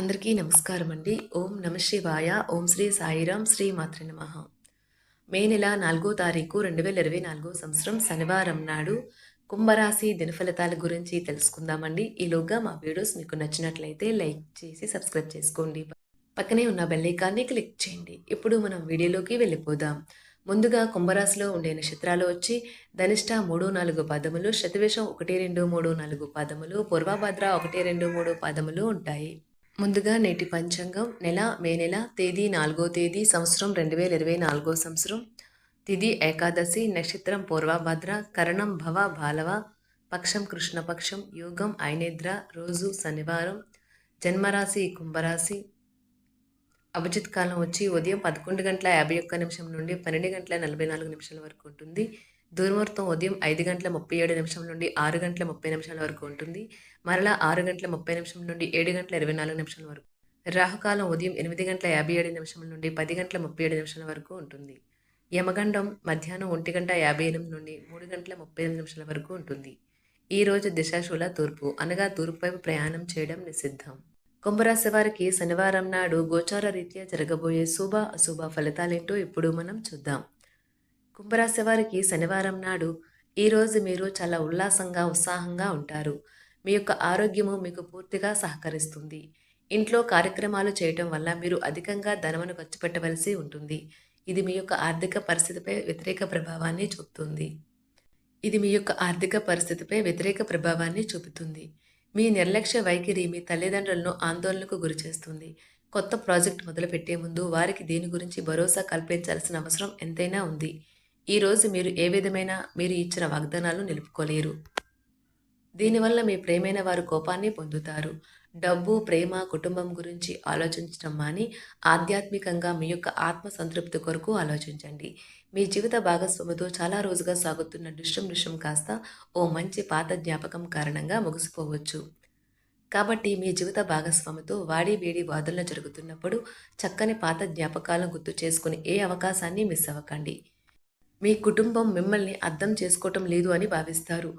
అందరికీ నమస్కారం అండి ఓం నమ శివాయ. ఓం శ్రీ సాయిరాం శ్రీ మాతృ నమ. మే నెల నాలుగో తారీఖు రెండు వేల ఇరవై నాలుగో సంవత్సరం శనివారం నాడు కుంభరాశి దినఫలితాల గురించి తెలుసుకుందామండి. ఈలోగా మా వీడియోస్ మీకు నచ్చినట్లయితే లైక్ చేసి సబ్స్క్రైబ్ చేసుకోండి. పక్కనే ఉన్న బెల్లైకాన్ని క్లిక్ చేయండి. ఇప్పుడు మనం వీడియోలోకి వెళ్ళిపోదాం. ముందుగా కుంభరాశిలో ఉండే నక్షత్రాలు వచ్చి ధనిష్ట మూడు నాలుగు పాదములు శతవేషం ఒకటి రెండు మూడు నాలుగు పాదములు పూర్వభద్ర ఒకటి రెండు మూడు పాదములు ఉంటాయి. ముందుగా నేటి పంచాంగం నెల మే నెల తేదీ నాలుగో తేదీ సంవత్సరం రెండు వేల ఇరవై నాలుగో సంవత్సరం. తిది ఏకాదశి నక్షత్రం పూర్వభద్ర కరణం భవ బాలవ పక్షం కృష్ణపక్షం యోగం ఐనేద్ర రోజు శనివారం జన్మరాశి కుంభరాశి. అభిజిత్ కాలం వచ్చి ఉదయం పదకొండు గంటల యాభై ఒక్క నిమిషం నుండి పన్నెండు గంటల నలభై నాలుగు నిమిషాల వరకు ఉంటుంది. దుర్ముహూర్తం ఉదయం ఐదు గంటల ముప్పై ఏడు నిమిషం నుండి ఆరు గంటల ముప్పై నిమిషాల వరకు ఉంటుంది. మరలా ఆరు గంటల ముప్పై నిమిషం నుండి ఏడు గంటల ఇరవై నాలుగు నిమిషాల వరకు. రాహుకాలం ఉదయం ఎనిమిది గంటల యాభై ఏడు నిమిషం నుండి పది గంటల ముప్పై ఏడు నిమిషాల వరకు ఉంటుంది. యమగండం మధ్యాహ్నం ఒంటి గంట యాభై ఎనిమిది నుండి మూడు గంటల ముప్పై ఎనిమిది నిమిషాల వరకు ఉంటుంది. ఈ రోజు దిశాశూల తూర్పు అనగా తూర్పు వైపు ప్రయాణం చేయడం నిషిద్ధం. కుంభరాశి వారికి శనివారం నాడు గోచార రీత్యా జరగబోయే శుభ అశుభ ఫలితాలేంటో ఇప్పుడు మనం చూద్దాం. కుంభరాశి వారికి శనివారం నాడు ఈరోజు మీరు చాలా ఉల్లాసంగా ఉత్సాహంగా ఉంటారు. మీ యొక్క ఆరోగ్యము మీకు పూర్తిగా సహకరిస్తుంది. ఇంట్లో కార్యక్రమాలు చేయటం వల్ల మీరు అధికంగా ధనమును ఖర్చు పెట్టవలసి ఉంటుంది. ఇది మీ యొక్క ఆర్థిక పరిస్థితిపై వ్యతిరేక ప్రభావాన్ని చూపుతుంది. ఇది మీ యొక్క ఆర్థిక పరిస్థితిపై వ్యతిరేక ప్రభావాన్ని చూపుతుంది. మీ నిర్లక్ష్య వైఖరి మీ తల్లిదండ్రులను ఆందోళనకు గురిచేస్తుంది కొత్త ప్రాజెక్ట్ మొదలుపెట్టే ముందు వారికి దీని గురించి భరోసా కల్పించాల్సిన అవసరం ఎంతైనా ఉంది. ఈరోజు మీరు ఏ విధమైన మీరు ఇచ్చిన వాగ్దానాలు నిలుపుకోలేరు. దీనివల్ల మీ ప్రేమైన వారు కోపాన్ని పొందుతారు. డబ్బు ప్రేమ కుటుంబం గురించి ఆలోచించడం మాని ఆధ్యాత్మికంగా మీ యొక్క ఆత్మ సంతృప్తి కొరకు ఆలోచించండి. మీ జీవిత భాగస్వామితో చాలా రోజుగా సాగుతున్న దృశ్యం దృశ్యం కాస్త ఓ మంచి పాత జ్ఞాపకం కారణంగా ముగిసిపోవచ్చు. కాబట్టి మీ జీవిత భాగస్వామితో వాడి వేడి వాదనలు జరుగుతున్నప్పుడు చక్కని పాత జ్ఞాపకాలను గుర్తు చేసుకుని ఏ అవకాశాన్ని మిస్ అవ్వకండి. మీ కుటుంబం మిమ్మల్ని అర్థం చేసుకోవటం లేదు అని భావిస్తారు.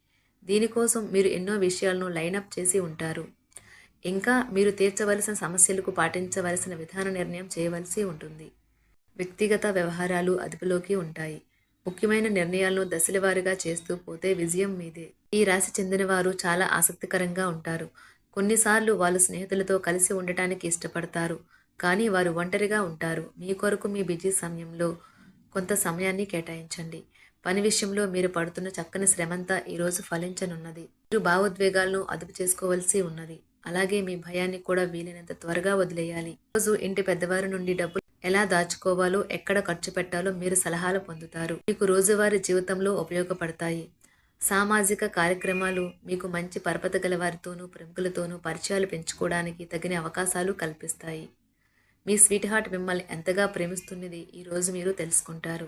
దీనికోసం మీరు ఎన్నో విషయాలను లైనప్ చేసి ఉంటారు. ఇంకా మీరు తీర్చవలసిన సమస్యలకు పాటించవలసిన విధాన నిర్ణయం చేయవలసి ఉంటుంది. వ్యక్తిగత వ్యవహారాలు అదుపులోకి ఉంటాయి. ముఖ్యమైన నిర్ణయాలను దశలవారీగా చేస్తూ పోతే విజయం మీదే. ఈ రాశి చెందిన వారు చాలా ఆసక్తికరంగా ఉంటారు. కొన్నిసార్లు వాళ్ళు స్నేహితులతో కలిసి ఉండటానికి ఇష్టపడతారు. కానీ వారు ఒంటరిగా ఉంటారు. మీ కొరకు మీ బిజీ సమయంలో కొంత సమయాన్ని కేటాయించండి. పని విషయంలో మీరు పడుతున్న చక్కని శ్రమంతా ఈరోజు ఫలించనున్నది. మీరు భావోద్వేగాలను అదుపు చేసుకోవలసి ఉన్నది. అలాగే మీ భయాన్ని కూడా వీలైనంత త్వరగా వదిలేయాలి. రోజు ఇంటి పెద్దవారి నుండి డబ్బులు ఎలా దాచుకోవాలో ఎక్కడ ఖర్చు పెట్టాలో మీరు సలహాలు పొందుతారు. మీకు రోజువారీ జీవితంలో ఉపయోగపడతాయి. సామాజిక కార్యక్రమాలు మీకు మంచి పరపత గల వారితోనూ ప్రముఖులతోనూ పరిచయాలు పెంచుకోవడానికి తగిన అవకాశాలు కల్పిస్తాయి. మీ స్వీట్ హార్ట్ మిమ్మల్ని ఎంతగా ప్రేమిస్తున్నది ఈరోజు మీరు తెలుసుకుంటారు.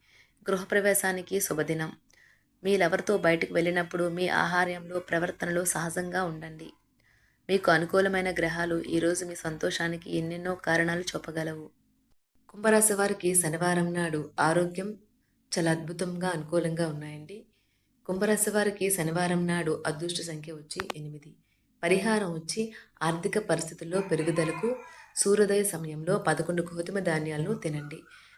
గృహప్రవేశానికి శుభదినం. మీరెవరితో బయటకు వెళ్ళినప్పుడు మీ ఆహార్యంలో ప్రవర్తనలో సహజంగా ఉండండి. మీకు అనుకూలమైన గ్రహాలు ఈరోజు మీ సంతోషానికి ఎన్నెన్నో కారణాలు చూపగలవు. కుంభరాశి వారికి శనివారం నాడు ఆరోగ్యం చాలా అద్భుతంగా అనుకూలంగా ఉన్నాయండి. కుంభరాశి వారికి శనివారం నాడు అదృష్ట సంఖ్య వచ్చి ఎనిమిది. పరిహారం వచ్చి ఆర్థిక పరిస్థితుల్లో పెరుగుదలకు సూర్యోదయ సమయంలో పదకొండు గోధుమ ధాన్యాలను తినండి.